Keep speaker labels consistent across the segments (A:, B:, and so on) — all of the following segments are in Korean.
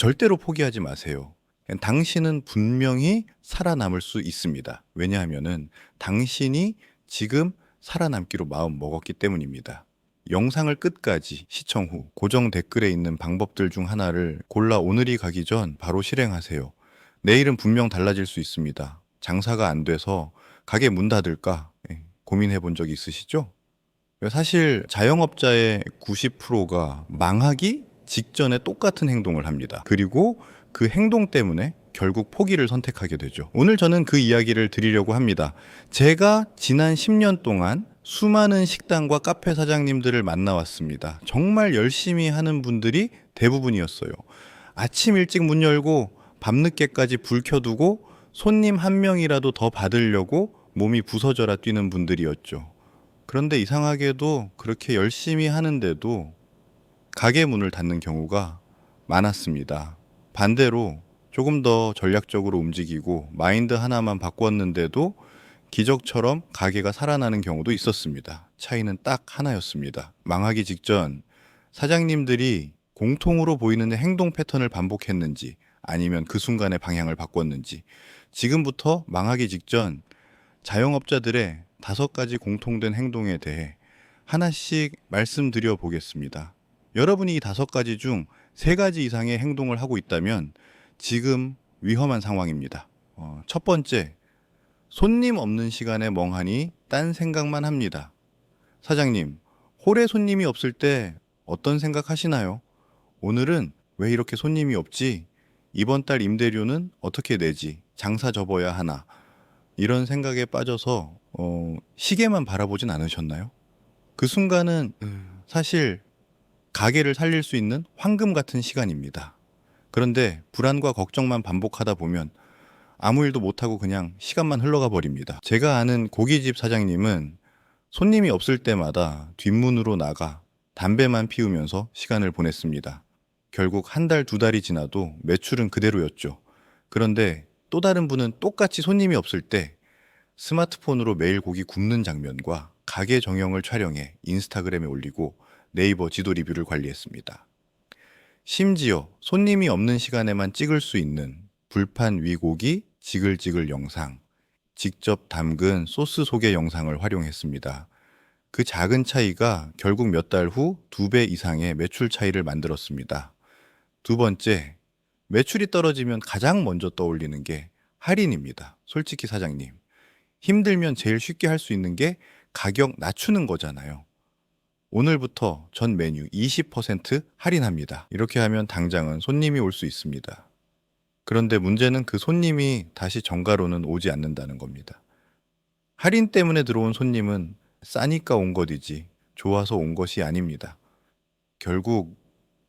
A: 절대로 포기하지 마세요. 당신은 분명히 살아남을 수 있습니다. 왜냐하면은 당신이 지금 살아남기로 마음 먹었기 때문입니다. 영상을 끝까지 시청 후 고정 댓글에 있는 방법들 중 하나를 골라 오늘이 가기 전 바로 실행하세요. 내일은 분명 달라질 수 있습니다. 장사가 안 돼서 가게 문 닫을까 예, 고민해 본 적 있으시죠? 사실 자영업자의 90%가 망하기 직전에 똑같은 행동을 합니다. 그리고 그 행동 때문에 결국 포기를 선택하게 되죠. 오늘 저는 그 이야기를 드리려고 합니다. 제가 지난 10년 동안 수많은 식당과 카페 사장님들을 만나왔습니다. 정말 열심히 하는 분들이 대부분이었어요. 아침 일찍 문 열고 밤늦게까지 불 켜두고 손님 한 명이라도 더 받으려고 몸이 부서져라 뛰는 분들이었죠. 그런데 이상하게도 그렇게 열심히 하는데도 가게 문을 닫는 경우가 많았습니다. 반대로 조금 더 전략적으로 움직이고 마인드 하나만 바꿨는데도 기적처럼 가게가 살아나는 경우도 있었습니다. 차이는 딱 하나였습니다. 망하기 직전 사장님들이 공통으로 보이는 행동 패턴을 반복했는지 아니면 그 순간에 방향을 바꿨는지 지금부터 망하기 직전 자영업자들의 다섯 가지 공통된 행동에 대해 하나씩 말씀드려 보겠습니다. 여러분이 이 다섯 가지 중 세 가지 이상의 행동을 하고 있다면 지금 위험한 상황입니다. 어, 첫 번째, 손님 없는 시간에 멍하니 딴 생각만 합니다. 사장님, 홀에 손님이 없을 때 어떤 생각 하시나요? 오늘은 왜 이렇게 손님이 없지? 이번 달 임대료는 어떻게 내지? 장사 접어야 하나? 이런 생각에 빠져서 어, 시계만 바라보진 않으셨나요? 그 순간은 사실 가게를 살릴 수 있는 황금 같은 시간입니다. 그런데 불안과 걱정만 반복하다 보면 아무 일도 못하고 그냥 시간만 흘러가 버립니다. 제가 아는 고깃집 사장님은 손님이 없을 때마다 뒷문으로 나가 담배만 피우면서 시간을 보냈습니다. 결국 한 달, 두 달이 지나도 매출은 그대로였죠. 그런데 또 다른 분은 똑같이 손님이 없을 때 스마트폰으로 매일 고기 굽는 장면과 가게 정형을 촬영해 인스타그램에 올리고 네이버 지도 리뷰를 관리했습니다. 심지어 손님이 없는 시간에만 찍을 수 있는 불판 위 고기 지글지글 영상, 직접 담근 소스 소개 영상을 활용했습니다. 그 작은 차이가 결국 몇 달 후 두 배 이상의 매출 차이를 만들었습니다. 두 번째, 매출이 떨어지면 가장 먼저 떠올리는 게 할인입니다. 솔직히 사장님. 힘들면 제일 쉽게 할 수 있는 게 가격 낮추는 거잖아요. 오늘부터 전 메뉴 20% 할인합니다. 이렇게 하면 당장은 손님이 올 수 있습니다. 그런데 문제는 그 손님이 다시 정가로는 오지 않는다는 겁니다. 할인 때문에 들어온 손님은 싸니까 온 것이지 좋아서 온 것이 아닙니다. 결국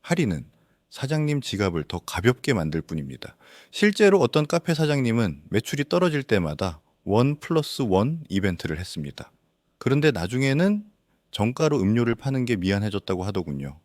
A: 할인은 사장님 지갑을 더 가볍게 만들 뿐입니다. 실제로 어떤 카페 사장님은 매출이 떨어질 때마다 원 플러스 원 이벤트를 했습니다. 그런데 나중에는 정가로 음료를 파는 게 미안해졌다고 하더군요.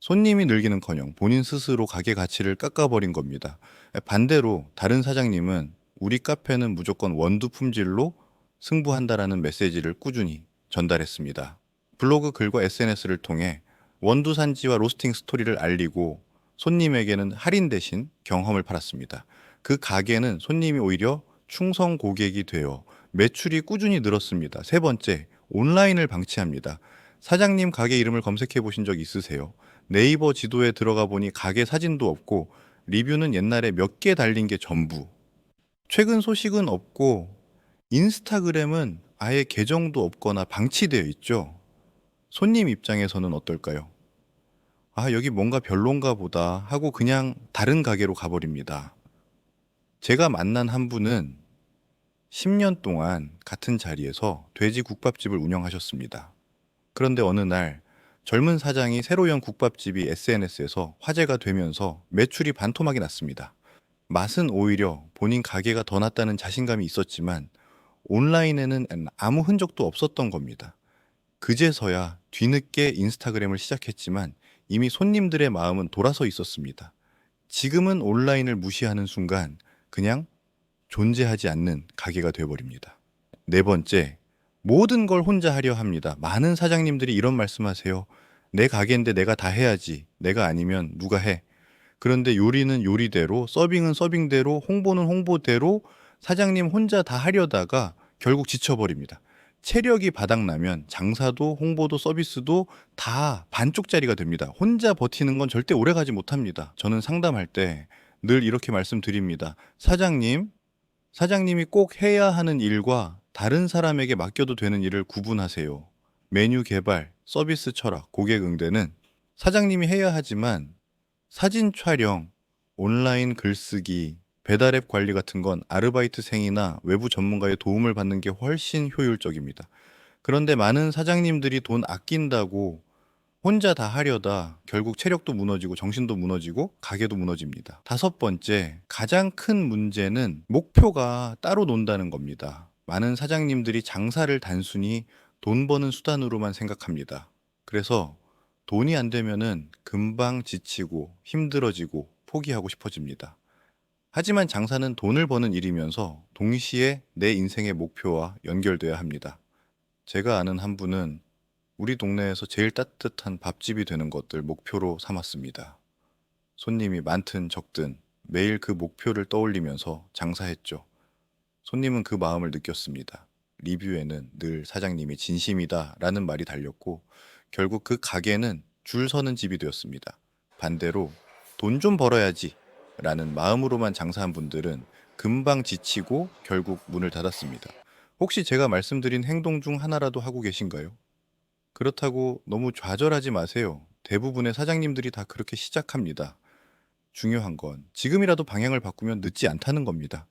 A: 손님이 늘기는커녕 본인 스스로 가게 가치를 깎아버린 겁니다. 반대로 다른 사장님은 우리 카페는 무조건 원두 품질로 승부한다라는 메시지를 꾸준히 전달했습니다. 블로그 글과 SNS를 통해 원두 산지와 로스팅 스토리를 알리고 손님에게는 할인 대신 경험을 팔았습니다. 그 가게는 손님이 오히려 충성 고객이 되어 매출이 꾸준히 늘었습니다. 세 번째, 온라인을 방치합니다. 사장님 가게 이름을 검색해 보신 적 있으세요? 네이버 지도에 들어가 보니 가게 사진도 없고 리뷰는 옛날에 몇 개 달린 게 전부. 최근 소식은 없고 인스타그램은 아예 계정도 없거나 방치되어 있죠. 손님 입장에서는 어떨까요? 아, 여기 뭔가 별론가 보다 하고 그냥 다른 가게로 가버립니다. 제가 만난 한 분은 10년 동안 같은 자리에서 돼지 국밥집을 운영하셨습니다. 그런데 어느 날 젊은 사장이 새로 연 국밥집이 SNS에서 화제가 되면서 매출이 반토막이 났습니다. 맛은 오히려 본인 가게가 더 낫다는 자신감이 있었지만 온라인에는 아무 흔적도 없었던 겁니다. 그제서야 뒤늦게 인스타그램을 시작했지만 이미 손님들의 마음은 돌아서 있었습니다. 지금은 온라인을 무시하는 순간 그냥 존재하지 않는 가게가 되어버립니다. 네 번째, 모든 걸 혼자 하려 합니다. 많은 사장님들이 이런 말씀하세요. 내 가게인데 내가 다 해야지. 내가 아니면 누가 해. 그런데 요리는 요리대로, 서빙은 서빙대로, 홍보는 홍보대로 사장님 혼자 다 하려다가 결국 지쳐버립니다. 체력이 바닥나면 장사도 홍보도 서비스도 다 반쪽짜리가 됩니다. 혼자 버티는 건 절대 오래 가지 못합니다. 저는 상담할 때 늘 이렇게 말씀드립니다. 사장님, 사장님이 꼭 해야 하는 일과 다른 사람에게 맡겨도 되는 일을 구분하세요. 메뉴 개발, 서비스 철학, 고객 응대는 사장님이 해야 하지만 사진 촬영, 온라인 글쓰기, 배달앱 관리 같은 건 아르바이트생이나 외부 전문가의 도움을 받는 게 훨씬 효율적입니다. 그런데 많은 사장님들이 돈 아낀다고 혼자 다 하려다 결국 체력도 무너지고 정신도 무너지고 가게도 무너집니다. 다섯 번째, 가장 큰 문제는 목표가 따로 논다는 겁니다. 많은 사장님들이 장사를 단순히 돈 버는 수단으로만 생각합니다. 그래서 돈이 안 되면은 금방 지치고 힘들어지고 포기하고 싶어집니다. 하지만 장사는 돈을 버는 일이면서 동시에 내 인생의 목표와 연결돼야 합니다. 제가 아는 한 분은 우리 동네에서 제일 따뜻한 밥집이 되는 것들 목표로 삼았습니다. 손님이 많든 적든 매일 그 목표를 떠올리면서 장사했죠. 손님은 그 마음을 느꼈습니다. 리뷰에는 늘 사장님이 진심이다 라는 말이 달렸고 결국 그 가게는 줄 서는 집이 되었습니다. 반대로 돈 좀 벌어야지 라는 마음으로만 장사한 분들은 금방 지치고 결국 문을 닫았습니다. 혹시 제가 말씀드린 행동 중 하나라도 하고 계신가요? 그렇다고 너무 좌절하지 마세요. 대부분의 사장님들이 다 그렇게 시작합니다. 중요한 건 지금이라도 방향을 바꾸면 늦지 않다는 겁니다.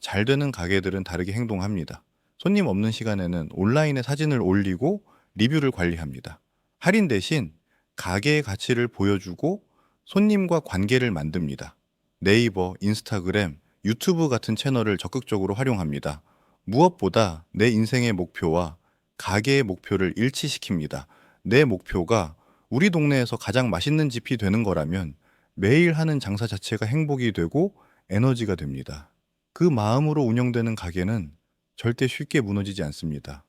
A: 잘 되는 가게들은 다르게 행동합니다. 손님 없는 시간에는 온라인에 사진을 올리고 리뷰를 관리합니다. 할인 대신 가게의 가치를 보여주고 손님과 관계를 만듭니다. 네이버, 인스타그램, 유튜브 같은 채널을 적극적으로 활용합니다. 무엇보다 내 인생의 목표와 가게의 목표를 일치시킵니다. 내 목표가 우리 동네에서 가장 맛있는 집이 되는 거라면 매일 하는 장사 자체가 행복이 되고 에너지가 됩니다. 그 마음으로 운영되는 가게는 절대 쉽게 무너지지 않습니다.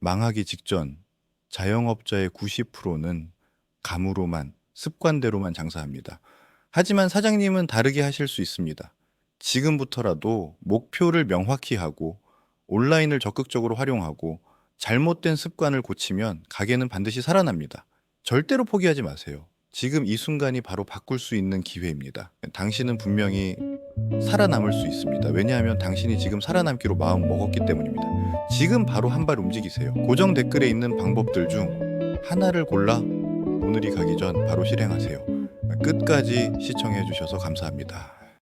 A: 망하기 직전 자영업자의 90%는 감으로만 습관대로만 장사합니다. 하지만 사장님은 다르게 하실 수 있습니다. 지금부터라도 목표를 명확히 하고 온라인을 적극적으로 활용하고 잘못된 습관을 고치면 가게는 반드시 살아납니다. 절대로 포기하지 마세요. 지금 이 순간이 바로 바꿀 수 있는 기회입니다. 당신은 분명히 살아남을 수 있습니다. 왜냐하면 당신이 지금 살아남기로 마음 먹었기 때문입니다. 지금 바로 한 발 움직이세요. 고정 댓글에 있는 방법들 중 하나를 골라 오늘이 가기 전 바로 실행하세요. 끝까지 시청해 주셔서 감사합니다.